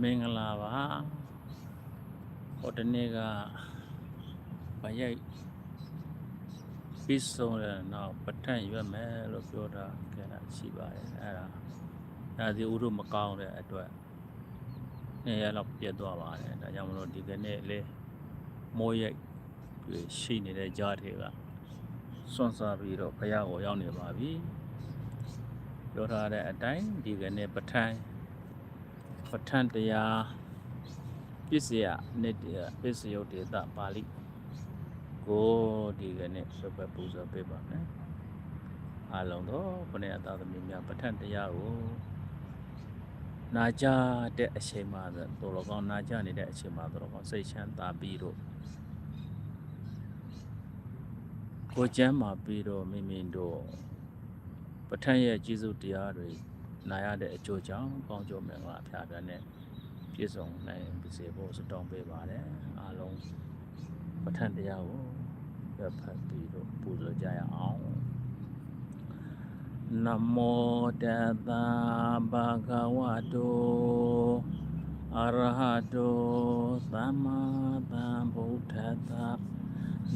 မင်္ဂလာပါဟိုတနေ့ကဗရိုက်ပြီးဆုံးတဲ့နောက်ပဋ္ဌာန်းရွက်မယ်လို့ပြောတာကြတာရှိပါတယ်အဲ့ဒါဒါဒီဥရုမကောင်းတဲ့အတွက်နေ့ရက်လောက်ပြတ်သွားပါတယ်ဒါကြောင့်မလို့ဒီကနေ့လေးမိုးရိပ်တွေရှိနေတဲ့ကြားထဲကစွန့်စားပြီးတော့ဘုရားကိုရောက်နေပါပြီပြောထားတဲ့အတိုင်းဒီကနေ့ပဋ္ဌာန်း ပဋ္ဌာန်းတရားပစ္စယနှစ်တရားပစ္စယုတ်ဒေသပါဠိကိုဒီကနေ့ဆွတ်ပတ်ပူဇော်ပေးပါမယ်အားလုံးသောဘုရားသာသမီများပဋ္ဌာန်းတရားကိုနာကြတဲ့အချိန်မှတော်တော်ကောင်းနာကြနေတဲ့အချိန်မှတော်တော်ကောင်းစိတ်ချမ်းသာပြီးတော့ကိုယ်ကျမ်းမာပြီးတော့မိမိတို့ပဋ္ဌာန်းရဲ့ကျေးဇူးတရားတွေ နာရတဲ့အကျိုးကြောင့်ကောင်းကျိုးမင်္ဂလာအဖျားပြန်နဲ့ပြည့်စုံနိုင်ပါစေဖို့ဆုတောင်းပေးပါတယ်အားလုံးပဋ္ဌာန်းတရားကိုပြတ်ဖတ်ပြီးတော့ပူဇော်ကြရအောင်နမောတတဗဂဝတောအရဟတောသမ္မာသမ္ဗုဒ္ဓတ္တ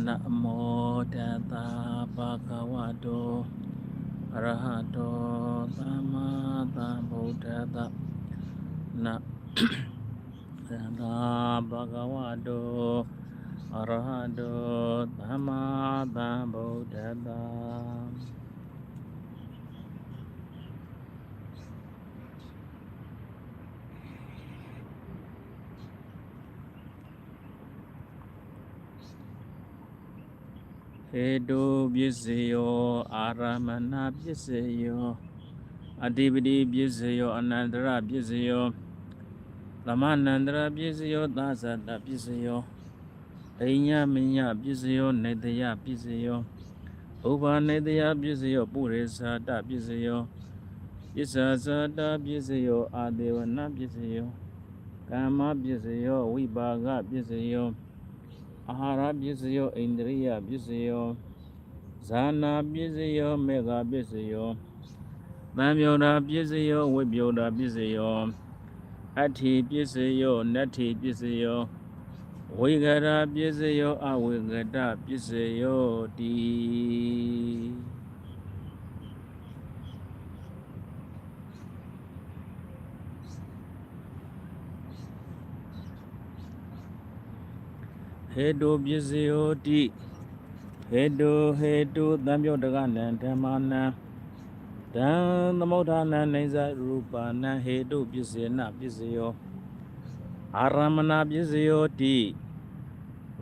နမောတတဗဂဝတောအ ရဟတောသမ္မာသမ္ဗုဒ္ဓတ္တနသန္တာဘဂဝတောအရဟတောသမ္မာသမ္ဗုဒ္ဓတ္တ တုပစ္စယောအာရမဏပစ္စယောအဓိပတိပစ္စယောအနန္တရပစ္စယောသမနန္တရပစ္စယောသာသတပစ္စယောအိညာမညပစ္စယောနေတယပစ္စယောဥပနေတယပစ္စယောပုရိသတပစ္စယောပစ္ဆာသတပစ္စယောအာဒေဝနပစ္စယောကာမပစ္စယောဝိပါကပစ္စယော အာဟာရပစ္စယောဣန္ဒြိယပစ္စယောဇာနာပစ္စယောမေဃပစ္စယောသံယောဓာပစ္စယောဝိပယောဓာပစ္စယောအဋ္ဌိပစ္စယောနတ္ထိပစ္စယောဝိကရပစ္စယောအဝိကတပစ္စယောတိ ဟေတုပစ္စယောတိဟေတုဟေတုသံယုတ်တကနံဓမ္မနံတံသမုဋ္ဌာနံနေဇရူပနံဟေတုပစ္စေနပစ္စယောအာရမဏပစ္စယောတိ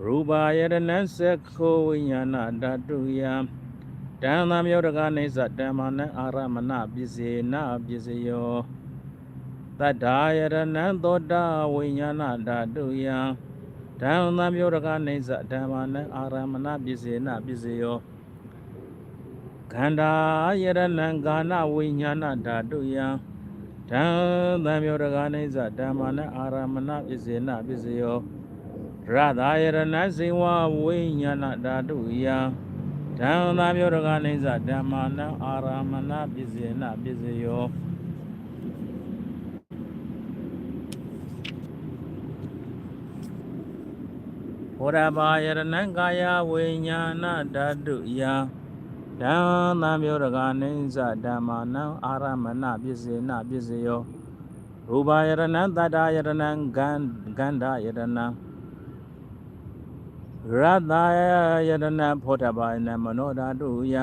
ရူပါယရဏံသက္ခောဝိညာဏဓာတုယံတံသမယုတ်တကနေဇဓမ္မနံအာရမဏပစ္စေနပစ္စယောတတ္ထာယရဏံသောတာဝိညာဏဓာတုယံ ဓမ္မံပြောရကနေသဓမ္မနံအာရမဏပစ္စေနပစ္စယောခန္ဓာယရဏံကာနဝိညာဏဓာတုယံဓမ္မံပြောရကနေသဓမ္မနံအာရမဏပစ္စေနပစ္စယောရသာယရဏဇေဝဝိညာဏဓာတုယံဓမ္မံပြောရကနေသဓမ္မနံအာရမဏပစ္စေနပစ္စယော ဘောရဘာယရဏံကာယဝိညာဏဓာတုယဓမ္မမျိုးရကနေသဓမ္မာနံအာရမဏပစ္စေနပစ္စယောရူပယရဏံတတ္တယရဏံဂန္ဂန္ဓယရဏံရတ္တယရဏံဖောထဘာယနမနောဓာတုယ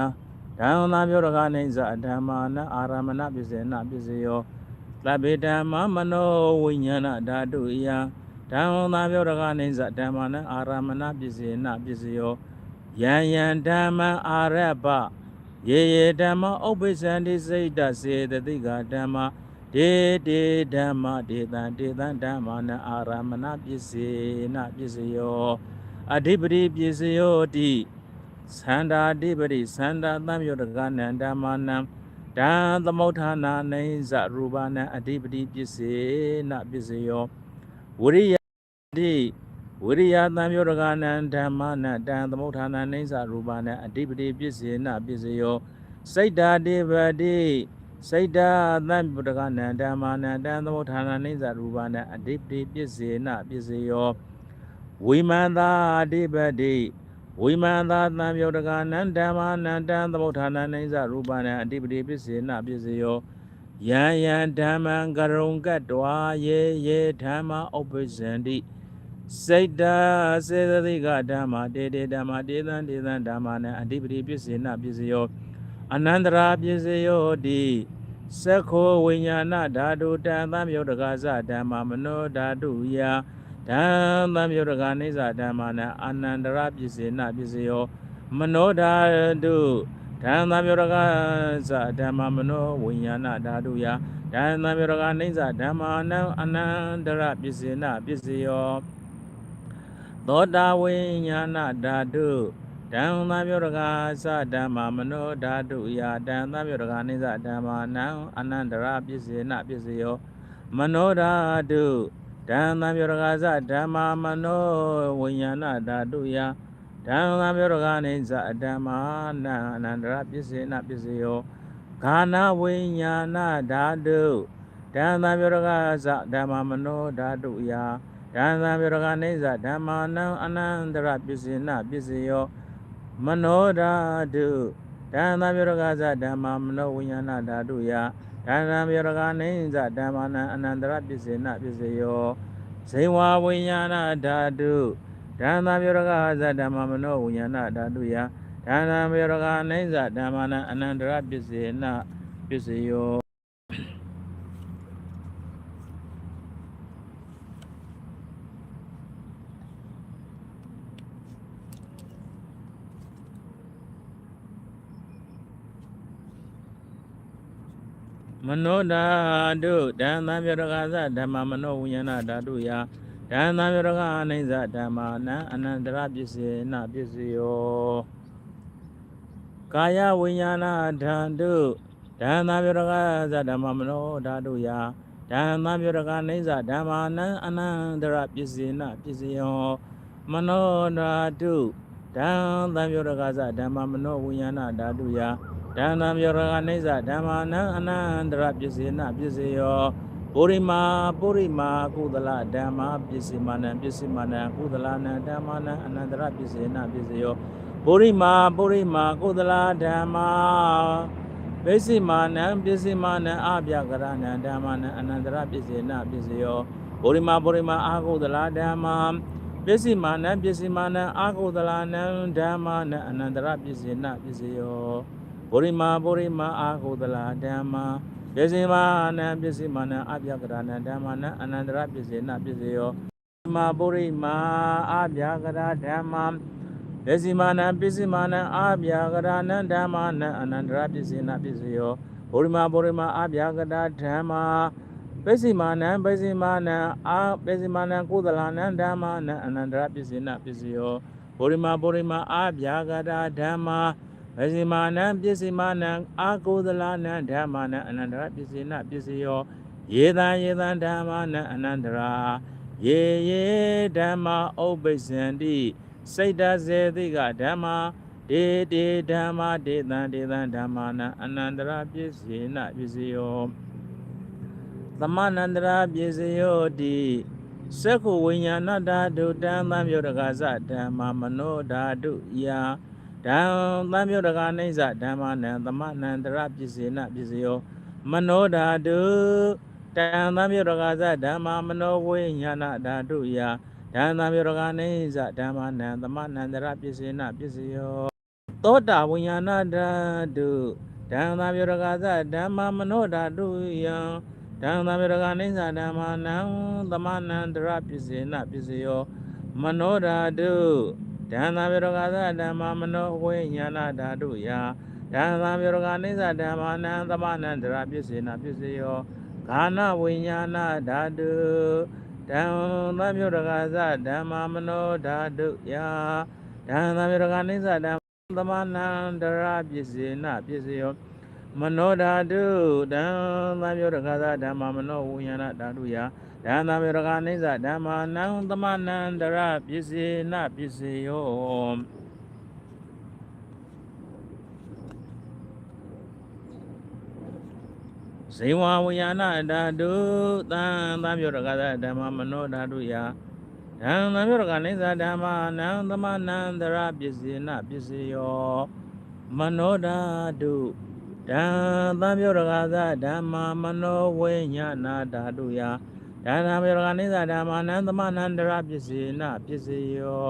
ဓမ္မမျိုးရကနေသဓမ္မာနံအာရမဏပစ္စေနပစ္စယောသဗ္ဗေဓမ္မမနောဝိညာဏဓာတုယ ဓမ္မသာပြောရကနေဇဓမ္မနံအာရမဏပစ္စေနပစ္စယောယံယံဓမ္မအာရပယေယေဓမ္မဥပ္ပဇန္တိစိတ်တစေတတိကဓမ္မဒေတေဓမ္မဒေတံဒေတံဓမ္မနံအာရမဏပစ္စေနပစ္စယောအဓိပတိပစ္စယောတိသန္တာအဓိပတိသန္တာသံယောတကနံဓမ္မနံဓမ္သမုဋ္ဌာနာနေဇရူပနံအဓိပတိပစ္စေနပစ္စယောဝရိယ တိဝိရိယသံယောရကနံဓမ္မနတံသမုဋ္ဌာနနိစ္စရူပနံအဓိပတိပစ္စေနပစ္စယောစိတ်တာတိပတိစိတ်တသံဗုဒ္ဓကနန္ဓမ္မာနန္တံသမုဋ္ဌာနနိစ္စရူပနာအဓိပတိပစ္စေနပစ္စယောဝိမန္တာအဓိပတိဝိမန္တာသံဗုဒ္ဓကနန္ဓမ္မာနန္တံသမုဋ္ဌာနနိစ္စရူပနာအဓိပတိပစ္စေနပစ္စယောယံယံဓမ္မံကရုံကတ္တဝါယေယေဓမ္မဥပ္ပဇန္တိ စိတ်တစေတသိကဓမ္မတေတေဓမ္မတေသံတေသံဓမ္မနံအဓိပတိပစ္စေနပစ္စယောအနန္တရာပစ္စယောတိသက္ခောဝိညာဏဓာတုတံသံယုတ်တကသဓမ္မမနောဓာတုယဓမ္မယုတ်တကနေသဓမ္မနံအနန္တရာပစ္စေနပစ္စယောမနောဓာတုဓမ္မယုတ်တကသဓမ္မမနောဝိညာဏဓာတုယဓမ္မယုတ်တကနေသဓမ္မနံအနန္တရာပစ္စေနပစ္စယော သောတာဝိညာဏဓာတုဓမ္မပြောရကသဓမ္မမနောဓာတုယာဓမ္မပြောရကနိစ္စဓမ္မာနံအနန္တရာပစ္စေနပစ္စယောမနောဓာတုဓမ္မပြောရကသဓမ္မာမနောဝိညာဏဓာတုယာဓမ္မပြောရကနိစ္စဓမ္မာနံအနန္တရာပစ္စေနပစ္စယောခန္ဓာဝိညာဏဓာတုဓမ္မပြောရကသဓမ္မာမနောဓာတုယာ ဓမ္မပြေရကနေသဓမ္မာနံအနန္တရပစ္စေနပစ္စယောမနောဓာတုဓမ္မပြေရကသဓမ္မာမနောဝိညာဏဓာတုယဓမ္မပြေရကနေသဓမ္မာနံအနန္တရပစ္စေနပစ္စယောဇေဝဝိညာဏဓာတုဓမ္မပြေရကသဓမ္မာမနောဝိညာဏဓာတုယဓမ္မပြေရကနေသဓမ္မာနံအနန္တရပစ္စေနပစ္စယော မ နောဓာတုဓမ္မပြေရကသဓမ္မမနောဝိညာဏဓာတုယဓမ္မပြေရကအနိစ္စဓမ္မာနံအနန္တရပစ္စေနပစ္စယောကာယဝိညာဏဓာတုဓမ္မပြေရကသဓမ္မမနောဓာတုယဓမ္မပြေရကအနိစ္စဓမ္မာနံအနန္တရပစ္စေနပစ္စယောမနောဓာတုဓမ္မပြေရကသဓမ္မမနောဝိညာဏဓာတုယ ဓမ္မမြောရကနေသဓမ္မာနံအနန္တရပစ္စေနပစ္စယောပုရိမာပုရိမာကုသလဓမ္မာပစ္စည်းမနံပစ္စည်းမနံကုသလနံဓမ္မာနံအနန္တရပစ္စေနပစ္စယောပုရိမာပုရိမာကုသလဓမ္မာပစ္စည်းမနံပစ္စည်းမနံအပြကရဏံဓမ္မာနံအနန္တရပစ္စေနပစ္စယောပုရိမာပုရိမာအာကုသလဓမ္မာပစ္စည်းမနံပစ္စည်းမနံအာကုသလနံဓမ္မာနံအနန္တရပစ္စေနပစ္စယော ပုရိမာပုရိမာအာဟုတလာဓမ္မာပစ္စည်းမာနံပစ္စည်းမာနံအပြကရဏံဓမ္မာနံအနန္တရပစ္စေနပစ္စယောပုရိမာပုရိမာအပြကရဓမ္မာပစ္စည်းမာနံပစ္စည်းမာနံအပြကရဏံဓမ္မာနံအနန္တရပစ္စေနပစ္စယောပုရိမာပုရိမာအပြကရဓမ္မာပစ္စည်းမာနံပစ္စည်းမာနံအာပစ္စည်းမာနံကုသလနံဓမ္မာနံအနန္တရပစ္စေနပစ္စယောပုရိမာပုရိမာအပြကရဓမ္မာ ပစ္စည်းမာနံပစ္စည်းမာနံအာကိုသလနံဓမ္မာနံအနန္တရပစ္စေနပစ္စယောယေတံယေတံဓမ္မာနံအနန္တရာယေယေဓမ္မာဥပ္ပဇ္ဇန္တိစိတ်တစေတိကဓမ္မာဒေတေဓမ္မာဒေတံဒေတံဓမ္မာနံအနန္တရာပစ္စေနပစ္စယောသမနန္တရာပစ္စယောတိသက္ခုဝိညာဏဓာတုတံသံယုတကသဓမ္မာမနောဓာတုယာ ဓမ္မမြောတကာနိစ္စဓမ္မနံသမနန္တရပစ္စေနပစ္စယောမနောဓာတုတံသမြောတကာသဓမ္မမနောဝိညာဏဓာတုယဓမ္မမြောတကာနိစ္စဓမ္မနံသမနန္တရပစ္စေနပစ္စယောသောတာဝိညာဏဓာတုဓမ္မမြောတကာသဓမ္မမနောဓာတုယဓမ္မမြောတကာနိစ္စဓမ္မနံသမနန္တရပစ္စေနပစ္စယောမနောဓာတု ဓမ္မပြေရကသဓမ္မမနောဝိညာဏဓာတုယဓမ္မပြေရကနိစ္စဓမ္မနံသမနန္တရာပစ္စေနပစ္စယောခန္ဓာဝိညာဏဓာတုဓမ္မပြေရကသဓမ္မမနောဓာတုယဓမ္မပြေရကနိစ္စဓမ္မသမနန္တရာပစ္စေနပစ္စယောမနောဓာတုဓမ္မပြေရကသဓမ္မမနောဝိညာဏဓာတုယ ဓမ္မမေရကနိစ္စဓမ္မာနံသမနန္တရပစ္စေနပစ္စယောဇေဝဝိညာဏဓာတုသံသံပြောရကသဓမ္မမနောဓာတုယဓမ္မပြောရကနေသဓမ္မနံသမနန္တရပစ္စေနပစ္စယောမနောဓာတုဓမ္မပြောရကသဓမ္မမနောဝိညာဏဓာတုယ ဒါနမေရကနေသဓမ္မနံသမနန္တရပစ္စေနပစ္စယော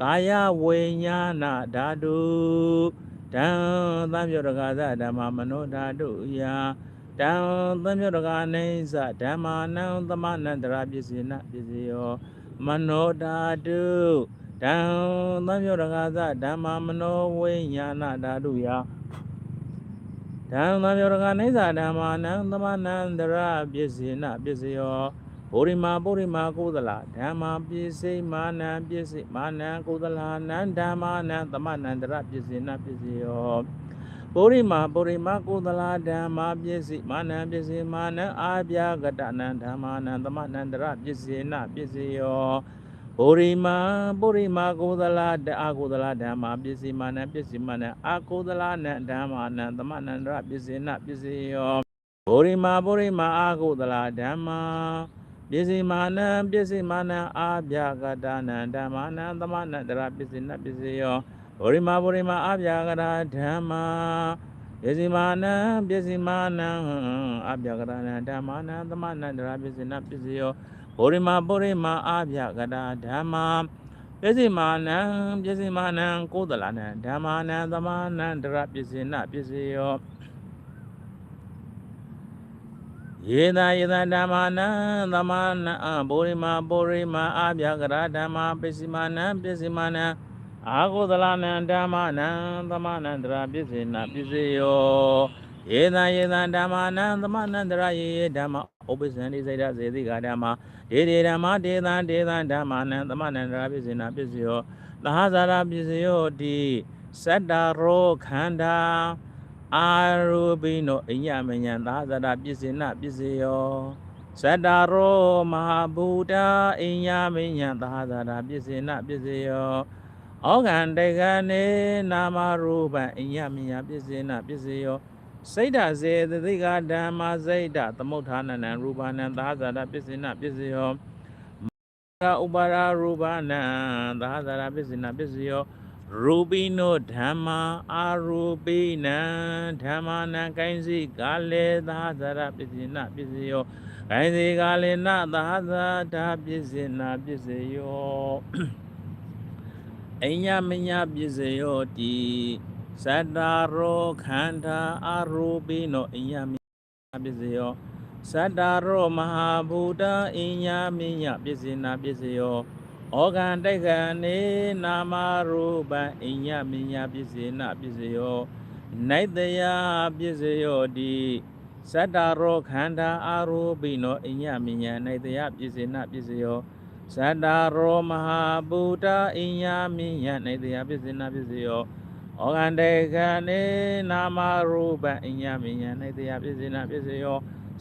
ကာယဝိညာဏဓာတုဓမ္မပြောရကသဓမ္မမနောဓာတုယတံသမြတကနေသဓမ္မာနံသမနန္တရာပစ္စေနပစ္စယောမနောဓာတုတံသမြတကသဓမ္မာမနောဝိညာဏဓာတုယ တံသမြတကနေသဓမ္မာနံသမနန္တရာပစ္စေနပစ္စယောဗောရိမာဗောရိမာကုသလဓမ္မာပစ္စေမာနံပစ္စေမာနံကုသလနံဓမ္မာနံသမနန္တရပစ္စေနပစ္စယောပုရိမာပုရိမာကုသလာဓမ္မာပစ္စည်းမာနံပစ္စည်းမာနံအာပြာကတနံဓမ္မာနံသမနန္တရပစ္စေနပစ္စယော ပုရိမာပုရိမာကုသလာတအာကုသလာဓမ္မာပစ္စည်းမာနံပစ္စည်းမာနံအာကုသလာနံဓမ္မာနံသမနန္တရပစ္စေနပစ္စယောပုရိမာပုရိမာအာကုသလာဓမ္မာပစ္စည်းမာနံပစ္စည်းမာနံအာပြာကတနံဓမ္မာနံသမနန္တရပစ္စေနပစ္စယောဗောရိမာဗောရိမာအပြာကရာဓမ္မာပစ္စည်းမာနံပစ္စည်းမာနံအပြာကရာဓမ္မာနံသမနန္တရာပစ္စည်းနပစ္စယော ဗောရိမာဗောရိမာအပြာကရာဓမ္မာပစ္စည်းမာနံပစ္စည်းမာနံကိုသလနံဓမ္မာနံသမနန္တရာပစ္စည်းနပစ္စယောယေသာယေသာဓမ္မာနံသမနံဗောရိမာဗောရိမာအပြာကရာဓမ္မာပစ္စည်းမာနံပစ္စည်းမာနံအာဟုသလနံဓမ္မနံသမနန္တရာပစ္စေနပစ္စယော ယေသံယေသံဓမ္မနံသမနန္တရာယေယေဓမ္မဥပ္ပဇံတိစိတ်စေတိကဓမ္မဒေဒေဓမ္မဒေသံဒေသံဓမ္မနံသမနန္တရာပစ္စေနပစ္စယောသဟဇာရပစ္စယောတိစတ္တရောခန္ဓာအာရူပိနောအညမညံသဟဇာရပစ္စေနပစ္စယောဇတ္တရောမဟာဘူတာအညမညံသဟဇာရပစ္စေနပစ္စယောဩဃံတေကနေနာမရူပံအညမညာပစ္စေနပစ္စယော စိတ်ဓာစေတသိကဓမ္မစိတ်ဓာသမုဋ္ဌာနနံရူပနံသာဇာတပစ္စေနပစ္စယောကဥပါရရူပနံသာဇာတပစ္စေနပစ္စယောရူပိနောဓမ္မာအာရူပိနံဓမ္မာနံကိုင်းစီကာလေသာဇာတပစ္စေနပစ္စယောကိုင်းစီကာလေနသာဇာတပစ္စေနပစ္စယောအညမညာပစ္စယောတိ သတ္တရောခန္ဓာအရူပိနောအညမညာပစ္စယောသတ္တရောမဟာဘူတာအညမညာပစ္စေနာပစ္စယောဩဃံတိတ်ခနေနာမရူပံအညမညာပစ္စေနာပစ္စယောနိုင်တယပစ္စယောတိသတ္တရောခန္ဓာအရူပိနောအညမညာနိုင်တယပစ္စေနာပစ္စယောဇတ္တရောမဟာဗုဒ္ဓအင်ညာမိယနေတရားပစ္စေနာပစ္စယော ဩဃန္တေကနေနာမရူပအင်ညာမိယနေတရားပစ္စေနာပစ္စယော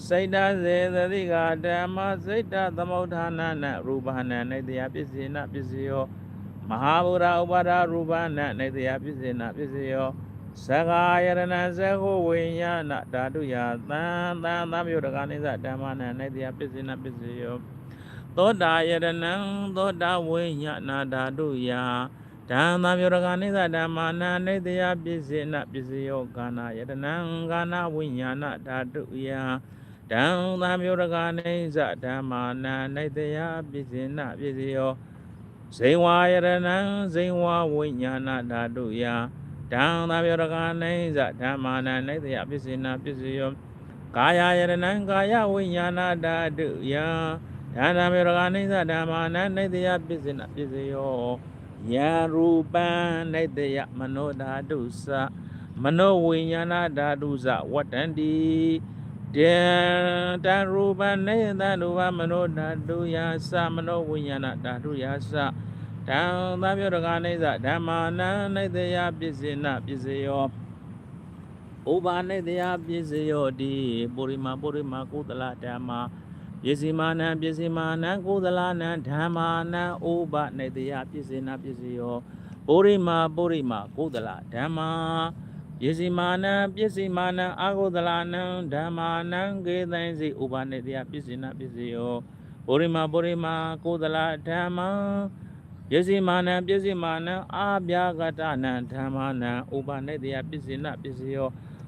စိတ်တစေသတိကဓမ္မစိတ်တသမုဋ္ဌာနနရူပနာနေတရားပစ္စေနာပစ္စယောမဟာဗုဒ္ဓဥပါဒရူပနာနေတရားပစ္စေနာပစ္စယောသဂာယရဏဇေဟဝိညာဏဓာတုယသံသံသမြုတကနိစ္စဓမ္မနာနေတရားပစ္စေနာပစ္စယောသောတာယရဏံသောတာဝိညာဏဓာတုယ ဓမ္မမြေရကနိသဓမ္မာနာနေတယပစ္စေနပစ္စယောကာနာယတနံကာနာဝိညာဏဓာတုယဓမ္မမြေရကနိသဓမ္မာနာနေတယပစ္စေနပစ္စယောဇိဝယရဏံဇိဝဝိညာဏဓာတုယဓမ္မမြေရကနိသဓမ္မာနာနေတယပစ္စေနပစ္စယောကာယယရဏံကာယဝိညာဏဓာတုယဒါနမေရကနိစ္စဓမ္မာနနိတယပစ္စေနပစ္စယော ယရူပံနိတယမနောဓာတုသမနောဝိညာဏဓာတုသဝတ္တန္တိတေတရူပနေတရူပမနောဓာတုယသမနောဝိညာဏဓာတုယသတံသဗ္ဗရကနိစ္စဓမ္မာနနိတယပစ္စေနပစ္စယောဥပါနိတယပစ္စယောတိပုရိမပုရိမကုသလဓမ္မာ ပစ္စည်းမာနံပစ္စည်းမာနံကုသလနံဓမ္မာနံဥပနေတယပစ္စေနာပစ္စယောပုရိမာပုရိမာကုသလဓမ္မာပပစ္စည်းမာနံပစ္စည်းမာနံအာဟုသလနံဓမ္မာနံကေသင်္စီဥပနိတယပစ္စည်းနာပစ္စယောပုရိမာပုရိမာကိုသလဓမ္မံပစ္စည်းမာနံပစ္စည်းမာနံအာဗျာကတနံဓမ္မာနံဥပနိတယပစ္စည်းနာပစ္စယော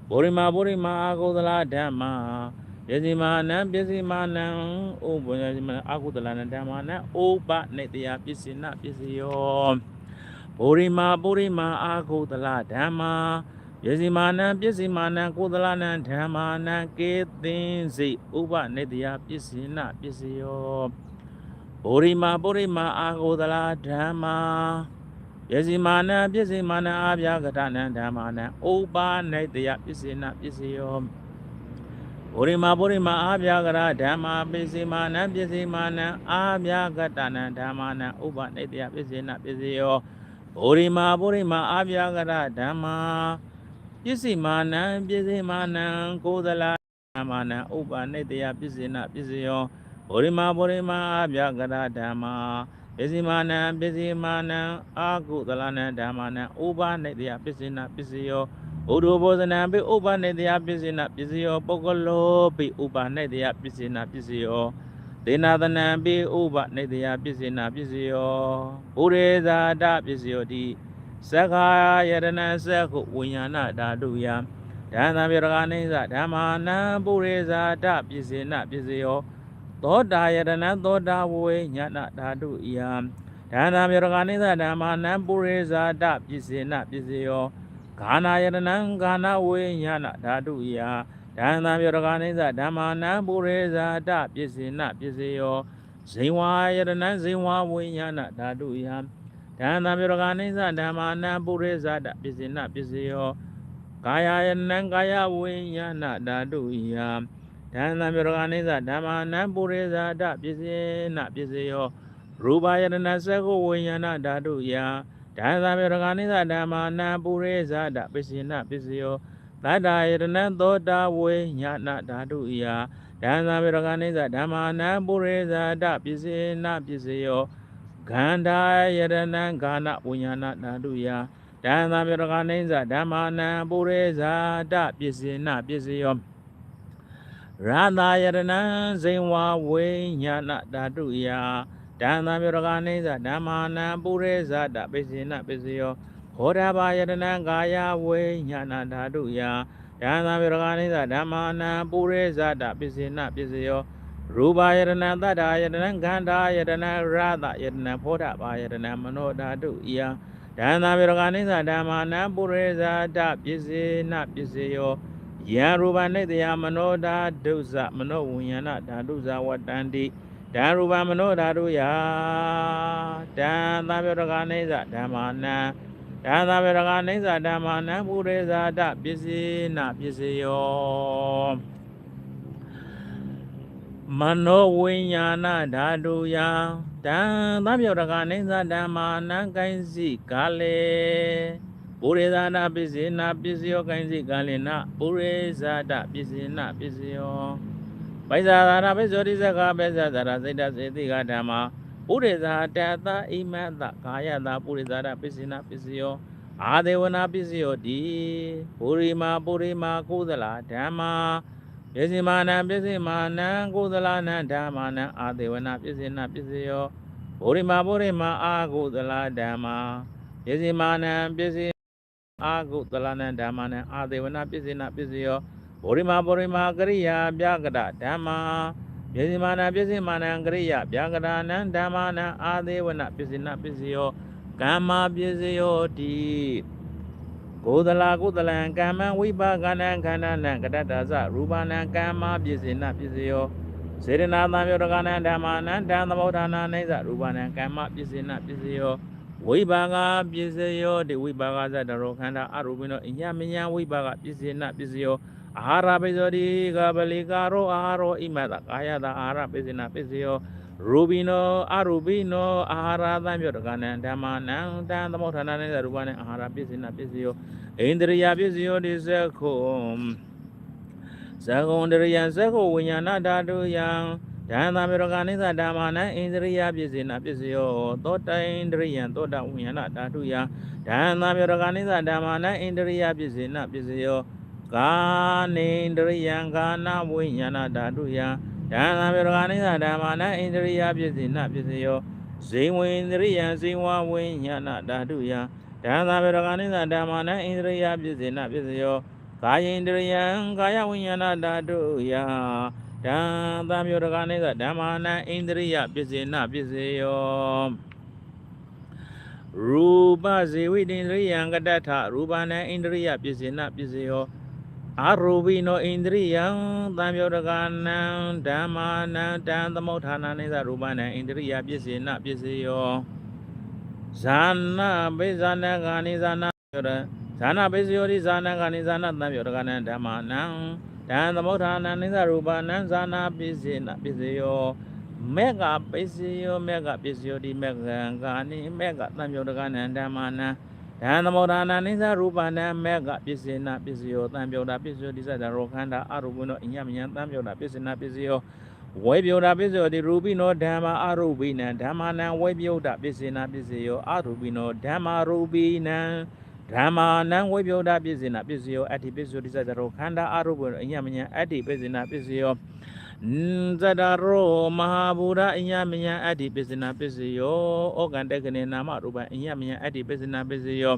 ပုရိမာပုရိမာအာဟုသလဓမ္မာ ပစ္စည်းမာနံပစ္စည်းမာနံဥပနိတယအာဟုသလနံဓမ္မာနံဥပနိတယပစ္စည်းနာပစ္စယောပုရိမာပုရိမာအာဟုသလဓမ္မာပစ္စည်းမာနံပစ္စည်းမာနံကိုသလနံဓမ္မာနံကေသင်္စိဥပနေတယပစ္စည်းနပစ္စယောဗောရိမာပုရိမာအာကိုသလဓမ္မာပစ္စည်းမာနံပစ္စည်းမာနံအာဗျာကတနံဓမ္မာနံဥပနေတယပစ္စည်းနပစ္စယော ဗောရိမာပုရိမာအာဗျာကရဓမ္မာပစ္စည်းမာနံပစ္စည်းမာနံအာဗျာကတနံဓမ္မာနံဥပနေတယပစ္စည်းနပစ္စယောဗောရိမာပုရိမာအာဗျာကရဓမ္မာပစ္စည်းမာနံပစ္စည်းမာနံကိုသလာမာနံဥပနိတယပစ္စေနပစ္စယောဘောရိမာဘောရိမာအဗျာကရဓမ္မာပစ္စည်းမာနံပစ္စည်းမာနံအာကုသလနံဓမ္မာနံဥပနိတယပစ္စေနပစ္စယော ဥဒ္ဓဘောဇနံပိဥပနိတယပစ္စေနပစ္စယောပုဂ္ဂလောပိဥပနိတယပစ္စေနပစ္စယောသေနာသနံပိဥပနိတယပစ္စေနပစ္စယောဥရေဇာတပစ္စယောတိသက္ခာယရဏသက္ခုဝိညာဏဓာတုယံဓမ္မံပြေရကနိစ္စဓမ္မာနံပုရိဇာတပစ္စေနပစ္စယောသောတာယရဏသောတာဝိညာဏဓာတုယံဓမ္မံပြေရကနိစ္စဓမ္မာနံပုရိဇာတပစ္စေနပစ္စယော ဂာနာယရဏဂာနဝိညာဏဓာတုယံဓမ္မံပြေရကနိစ္စဓမ္မာနံပုရိဇာတပစ္စေနပစ္စယောဇိဝါယရဏဇိဝဝိညာဏဓာတုယံဓမ္မမြေရကနိစ္စဓမ္မာနံပုရိသတပစ္စနပစ္စယောကာယယနံကာယဝိညာဏဓာတုယံဓမ္မမြေရကနိစ္စဓမ္မာနံပုရိသတပစ္စနပစ္စယောရူပယတနာသက္ကုဝိညာဏဓာတုယံ ဓမ္မမြေရကနိစ္စဓမ္မာနံပုရိသတပစ္စနပစ္စယောသတ္တယတနံသောတာဝိညာဏဓာတုယံဓမ္မမြေရကနိစ္စဓမ္မာနံပုရိသတပစ္စနပစ္စယောခန္ဓာယရဏံဂာနဝိညာဏဓာတုယဓမ္မမြေရကနိစ္စဓမ္မာနံပုရိဇာတပစ္စေနပစ္စယောရတာယရဏံဇိဝဝိညာဏဓာတုယ ဓမ္မမြေရကနိစ္စဓမ္မာနံပုရိဇာတပစ္စေနပစ္စယောခောဓဘာယရဏံကာယဝိညာဏဓာတုယဓမ္မမြေရကနိစ္စဓမ္မာနံပုရိဇာတပစ္စေနပစ္စယောရူပယတနာတတ္တာယတနာခန္ဓာယတနာရတယတနာဖောဓဘာယတနာမနောဓာတုယံဒန္တာပြေရကနိစ္စဓမ္မာနံပုရိဇာတပစ္စေနပစ္စေယောယံရူပနိတယမနောဓာတုဇမနောဝိညာဏဓာတုဇဝတ္တန္တိ ဓာရူပမနောဓာတုယဒန္တာပြေရကနိစ္စဓမ္မာနံဒန္တာပြေရကနိစ္စဓမ္မာနံပုရိဇာတပစ္စေနပစ္စေယောမနောဝိညာဏဓာတုယံတံသဗ္ဗောတကနေသဓမ္မာနံကိုင်းစီကာလေပုရိသနာပစ္စေနာပစ္စယောကိုင်းစီကာလေနပုရိဇာတပစ္စေနာပစ္စယော ပိဇာသာရပိဇောတိဇကပိဇာသာရစိတ်တစေတိကဓမ္မာပုရိဇာတတအိမတကာယတာပုရိဇာတပစ္စေနာပစ္စယောအာဒေဝနာပစ္စယောတိပုရိမာပုရိမာကုသလာဓမ္မာပစ္စည်းမာနံပစ္စည်းမာနံကုသလနံဓမ္မာနံအာဒေဝနာပစ္စည်းနာပစ္စယောဗောရိမာဗောရိမာအာကုသလဓမ္မာပစ္စည်းမာနံပစ္စည်းအာကုသလနံဓမ္မာနံအာဒေဝနာပစ္စည်းနာပစ္စယော ဗောရိမာဗောရိမာကရိယာပြကရဓမ္မာပစ္စည်းမာနံပစ္စည်းမာနံကရိယာပြကရနံဓမ္မာနံအာဒေဝနာပစ္စည်းနာပစ္စယောကမ္မာပစ္စယောတိကိုသလာကုသလံကမ္မံဝိပါကနံခန္ဓာနံကတတ္တသရူပနံကမ္မာပစ္စေနပစ္စယောစေရနာသံယောတကနံဓမ္မာနံဓမ္မသမုဋ္ဌာနာနိစ္စရူပနံကမ္မပစ္စေနပစ္စယောဝိပါကပစ္စယောတိဝိပါကသတ္တရောခန္ဓာအရူပိနောအညမညံဝိပါကပစ္စေနပစ္စယော အာဟာရပိသောတိကပလိကာရောအာဟာရောဣမတကာယတအာဟာရပစ္စေနပစ္စယောရူပိနောအရူပိနောအာဟာရသံယောတကနံဓမ္မာနံတံသမုဋ္ဌာနာနိစ္စရူပနံအာဟာရပစ္စေနပစ္စယောဣန္ဒြိယပစ္စယောတိသက္ခုသက္ကုံတရိယသက္ခုဝိညာဏဓာတုယံဓမ္မမေရကနိသဓမ္မာနံဣန္ဒရိယပစ္စေနပစ္စယောသောတဣန္ဒရိယံသောတဝိညာဏဓာတုယဓမ္မမေရကနိသဓမ္မာနံဣန္ဒရိယပစ္စေနပစ္စယော ကာနေန္ဒရိယံကာနဝိညာဏဓာတုယဓမ္မမေရကနိသဓမ္မာနံဣန္ဒရိယပစ္စေနပစ္စယောဇိဝိန္ဒရိယံဇိဝဝိညာဏဓာတုယဓမ္မမေရကနိသဓမ္မာနံဣန္ဒရိယပစ္စေနပစ္စယောကာယိန္ဒရိယံကာယဝိညာဏဓာတုယဓမ္မမျိုးရကနိသဓမ္မာနံဣန္ဒရိယပစ္စေနပစ္စယောရူပဇေဝိတေန္ဒရိယံကတ္တထရူပနံဣန္ဒရိယပစ္စေနပစ္စယော အာရူပိနောဣန္ဒရိယံသံယောတကနံဓမ္မာနံတံသမုဋ္ဌာနနိသရူပနံဣန္ဒရိယပစ္စေနပစ္စယောဇာနာပိဇာနဂာနိဇာနာယောရဇာနာပိစယောတိဇာနာဂာနိဇာနာသံယောတကနံဓမ္မာနံတံသမုဋ္ဌာနနိသရူပနံဇာနာပစ္စေနပစ္စယောမေဃပိစယောမေဃပစ္စယောတိမေဃံဂာနိမေဃသံယောတကနံဓမ္မာနံ ဓမ္မမောဒနာနိသရူပနာမေကပစ္စေနပစ္စယောတံပြောတာပစ္စယောတိသတ္တရောခန္ဓာအရူပနောအညမညံတံပြောတာပစ္စေနပစ္စယောဝေပြောတာပစ္စယောတိရူပိနောဓမ္မာအရူပိနံဓမ္မာနံဝေပြောတာပစ္စေနပစ္စယောအရူပိနောဓမ္မာရူပိနံဓမ္မာနံဝေပြောတာပစ္စေနပစ္စယောအတ္တိပစ္စယောတိသတ္တရောခန္ဓာအရူပနောအညမညံအတ္တိပစ္စေနပစ္စယော ဇတရောမဟာဘူရအညမညံအတ္တိပစ္စေနပစ္စယောဩကံတက္ကနေနာမရူပအညမညံအတ္တိပစ္စေနပစ္စယော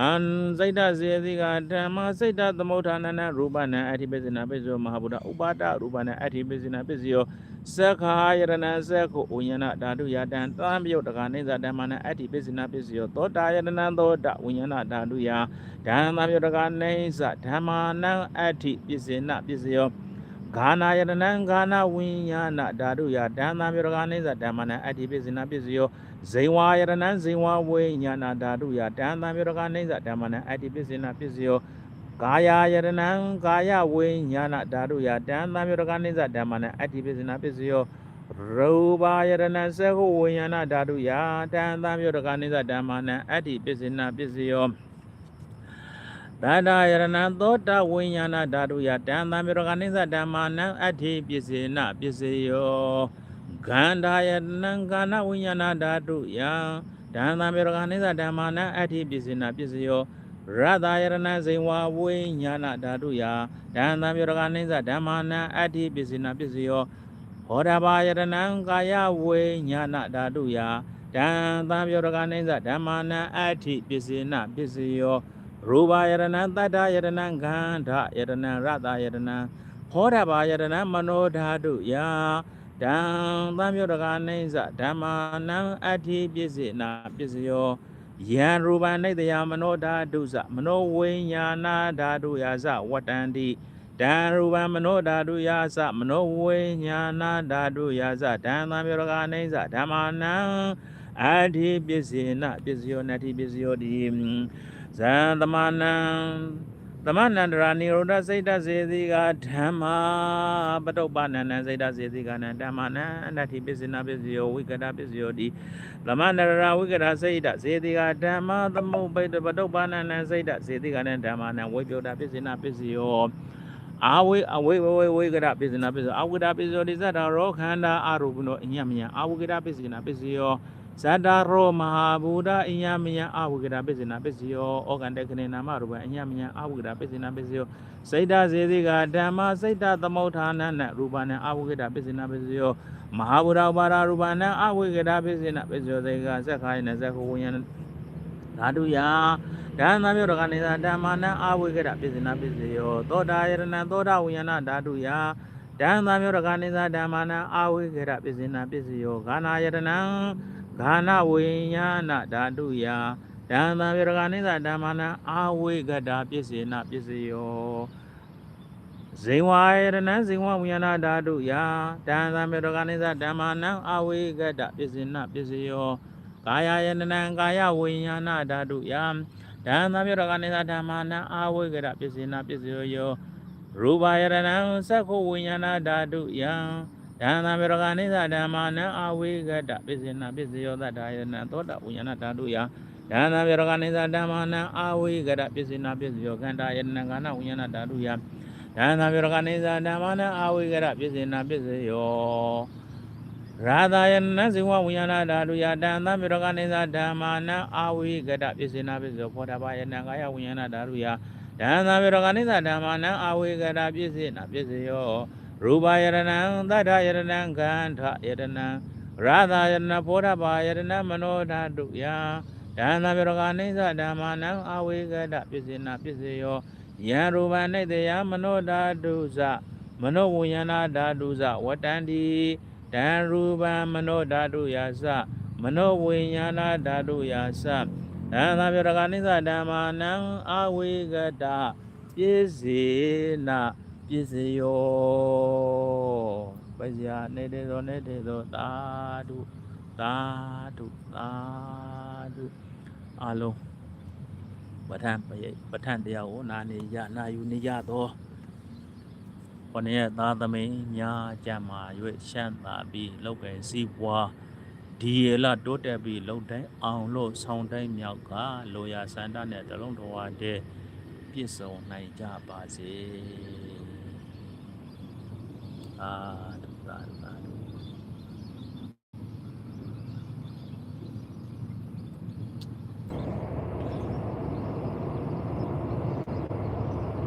အန်စိတ်တစေတိကဓမ္မစိတ်တသမုဋ္ဌာနနရူပနံအဋ္ဌိပစ္စနာပစ္စယောမဟာဗုဒ္ဓဥပါဒရူပနံအဋ္ဌိပစ္စနာပစ္စယောသက္ခာယရဏသက္ခုဥယနာဓာတုယတံသံပြုတ်တကနိစ္စဓမ္မနံအဋ္ဌိပစ္စနာပစ္စယောသောတာယရဏသောတဝိညာဏဓာတုယဓမ္မပြုတ်တကနိစ္စဓမ္မာနံအဋ္ဌိပစ္စနာပစ္စယော ဂာနာယရဏံဂာနာဝိညာဏဓာတုယဓမ္မပြုတ်တကနိစ္စဓမ္မနံအဋ္ဌိပစ္စနာပစ္စယောဇိဝါယရဏံဇိဝဝိညာဏဓာတုယတံတံမြေရကနိစ္စဓမ္မနံအတ္တိပစ္စေနပစ္စယောကာယယရဏံကာယဝိညာဏဓာတုယတံတံမြေရကနိစ္စဓမ္မနံအတ္တိပစ္စေနပစ္စယောရူပါယရဏံသက္ခဝိညာဏဓာတုယတံတံမြေရကနိစ္စဓမ္မနံအတ္တိပစ္စေနပစ္စယော တတယရဏံသောတဝိညာဏဓာတုယတံတံမြေရကနိစ္စဓမ္မနံအတ္တိပစ္စေနပစ္စယောဂန္ဓာယနံကာနဝိညာဏဓာတုယံဓမ္မမေရကနိစ္စဓမ္မာနံအဋ္ဌိပစ္စေနပစ္စယောရတယရဏဇိဝဝိညာဏဓာတုယဓမ္မမေရကနိစ္စဓမ္မာနံအဋ္ဌိပစ္စေနပစ္စယောဟောဓဘာယရဏံကာယဝိညာဏဓာတုယဓမ္မမေရကနိစ္စဓမ္မာနံအဋ္ဌိပစ္စေနပစ္စယော ရူပယရဏံတတ္တယရဏံဂန္ဓယရဏံရတယရဏံဟောဓဘာယရဏံမနောဓာတုယဓမ္မမြောတကနိစ္စဓမ္မာနံအဋ္ဌိပစ္စေနာပစ္စယောယံရူပနိတယမနောဓာတုသမနောဝိညာဏဓာတုယာစဝတ္တန္တိတံရူပမနောဓာတုယာသမနောဝိညာဏဓာတုယာစဓမ္မမြောတကနိစ္စဓမ္မာနံအဋ္ဌိပစ္စေနာပစ္စယောနတ္ထိပစ္စယောတိ ဇံသမနံသမဏန္တရာနိရောဓစိတ်တစေတိကဓမ္မာပတုပ္ပနန္နစိတ်တစေတိကနံဓမ္မနံအနတ္တိပစ္စနာပစ္စယောဝိကတပစ္စယောတိသမဏန္တရာဝိကတစိတ်တစေတိကဓမ္မာသမုပ္ပိတပတုပ္ပနန္နစိတ်တစေတိကနံဓမ္မနံဝိပယောတပစ္စနာပစ္စယောအာဝေအဝေဝေဝေကရပစ္စနာပစ္စယောအာဝေကရပစ္စယောတိသတ္တရောခန္ဓာအာရုပနောအညမယအာဝေကရပစ္စနာပစ္စယော ဇတ္တရောမဟာဘူဒအညမယအဝိကတာပစ္စေနာပစ္စယောဩကန္တကနေနာမရူပအညမယအဝိကတာပစ္စေနာပစ္စယောစိတ်တစေတိကဓမ္မစိတ်တသမုဋ္ဌာနနရူပနံအဝိကတာပစ္စေနာပစ္စယောမဟာဘူဒဥပါဒရူပနံအဝိကတာပစ္စေနာပစ္စယောသေကဇက္ခိုင်းနဇက္ခဝိယံဓာတုယဓမ္မမျိုးတော်ကနေသာဓမ္မနံအဝိကတာပစ္စေနာပစ္စယောသောတာယရဏံသောတာဝိယနာဓာတုယဓမ္မမျိုးတော်ကနေသာဓမ္မနံအဝိကတာပစ္စေနာပစ္စယောဂာနာယရဏံ ဂာနဝိညာဏဓာတုယဓမ္မဗေရကနိသဓမ္မနာအာဝိကတာပစ္စေနပစ္စယောဇိဝါယရဏဇိဝဝိညာဏဓာတုယဓမ္မဗေရကနိသဓမ္မနာအာဝိကတာပစ္စေနပစ္စယောကာယယနနံကာယဝိညာဏဓာတုယဓမ္မဗေရကနိသဓမ္မနာအာဝိကတာပစ္စေနပစ္စယောရူပယရဏသက္ခဝိညာဏဓာတုယ ဓမ္မမေရကနိသဓမ္မာနံအဝိကတပစ္စေနပစ္စယောတဒါယနံသောတဝိညာဏဓာတုယဓမ္မမေရကနိသဓမ္မာနံအဝိကတပစ္စေနပစ္စယောကန္တာယနံကဏဝိညာဏဓာတုယဓဓမ္မပြုရကနေသာဓမ္မနံအာဝိကရပစ္စေနာပစ္စယောရာသာယနဇိဝဝိညာဏဓာတုယတံသံပြုရကနေသာဓမ္မနံအာဝိကရပစ္စေနာပစ္စယောဖောဓဘာယနံကာယဝိညာဏဓာတုယဓမ္မပြုရကနေသာဓမ္မနံအာဝိကရပစ္စေနာပစ္စယော ရူပယရဏံသတ္ထယရဏံခန္ဓာယရဏံရာသာယရဏဖောဓဘာယရဏမနောဓာတုယဓမ္မပြုရကနေသာဓမ္မနံအာဝိကရပစ္စေနာပစ္စယောယံရူပနိတယမနောဓာတုဇမနောဝိညာဏဓာတုဇဝတ္တန္တိတံရူပံမနောဓာတုယာစမနောဝိညာဏဓာတုယာစသံသာပြရကနိသဓမ္မာနံအဝိကတပြည့်စေန ပြည့်စေယောပဇာနေတဲ့သောနေတဲ့သောသာဓုသာဓုသာဓုအလုံးပဋ္ဌာန်းပရိပဋ္ဌာန်းတရားကိုနာနေရနာယူနေကြသောခொနည်းသားသမီးများကြမှာ၍ရှမ်းသာပြီးလောက်ကယ်စီးပွားဒီရလတိုးတက်ပြီးလုံတိုင်းအောင်လို့ဆောင်းတိုင်းမြောက်ကလိုရာစန္ဒနဲ့တလုံးတော်ဝတဲ့ပြည့်စုံနိုင်ကြပါစေ အာသုသာသုသာ